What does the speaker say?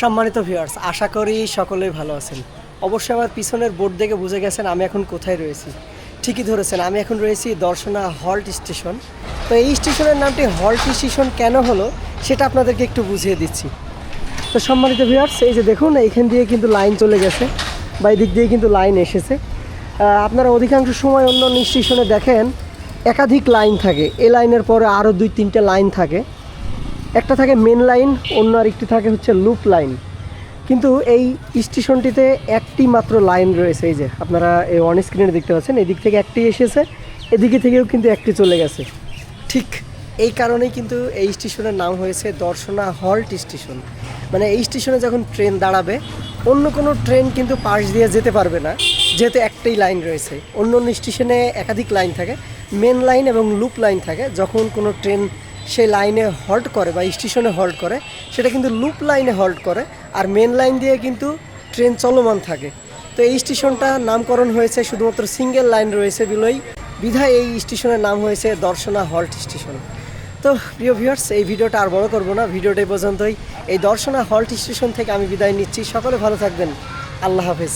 সম্মানিত ভিউয়ার্স আশা করি সকলেই ভালো আছেন। অবশ্যই আমার পিছনের বোর্ড দেখে বুঝে গেছেন আমি এখন কোথায় রয়েছি। ঠিকই ধরেছেন, আমি এখন রয়েছি দর্শনা হল্ট স্টেশন তো এই স্টেশনের নামটি হল্ট স্টেশন কেন হলো, সেটা আপনাদেরকে একটু বুঝিয়ে দিচ্ছি। তো সম্মানিত ভিউয়ার্স এই যে দেখুন, এইখান দিয়ে কিন্তু লাইন চলে গেছে বা এই দিক দিয়ে কিন্তু লাইন এসেছে। আপনারা অধিকাংশ সময় অন্য অন্য স্টেশনে দেখেন, একাধিক লাইন থাকে। এ লাইনের পরে আরও দুই তিনটে লাইন থাকে। একটা থাকে মেন লাইন অন্য আরেকটি থাকে হচ্ছে লুপ লাইন কিন্তু এই স্টেশনটিতে একটি মাত্র লাইন রয়েছে, এই যে আপনারা এই অন স্ক্রিনে দেখতে পাচ্ছেন, এদিক থেকে একটি এসেছে, এদিকে থেকেও কিন্তু একটি চলে গেছে। ঠিক এই কারণেই কিন্তু এই স্টেশনের নাম হয়েছে দর্শনা হল্ট স্টেশন। মানে এই স্টেশনে যখন ট্রেন দাঁড়াবে, অন্য কোনো ট্রেন কিন্তু পাশ দিয়ে যেতে পারবে না, যেহেতু একটাই লাইন রয়েছে। অন্য অন্য স্টেশনে একাধিক লাইন থাকে মেন লাইন এবং লুপ লাইন থাকে, যখন কোনো ট্রেন সেই লাইনে হল্ট করে বা স্টেশনে হল্ট করে, সেটা কিন্তু লুপ লাইনে হল্ট করে আর মেন লাইন দিয়ে কিন্তু ট্রেন চলমান থাকে। তো এই স্টেশনটা নামকরণ হয়েছে শুধুমাত্র সিঙ্গেল লাইন রয়েছে বিলই বিধায় এই স্টেশনের নাম হয়েছে দর্শনা হল্ট স্টেশন তো প্রিয় ভিউয়ার্স এই ভিডিওটা আর বড় করব না। ভিডিওটা পর্যন্তই। এই দর্শনা হল্ট স্টেশন থেকে আমি বিদায় নিচ্ছি। সকলে ভালো থাকবেন। আল্লাহ হাফেজ।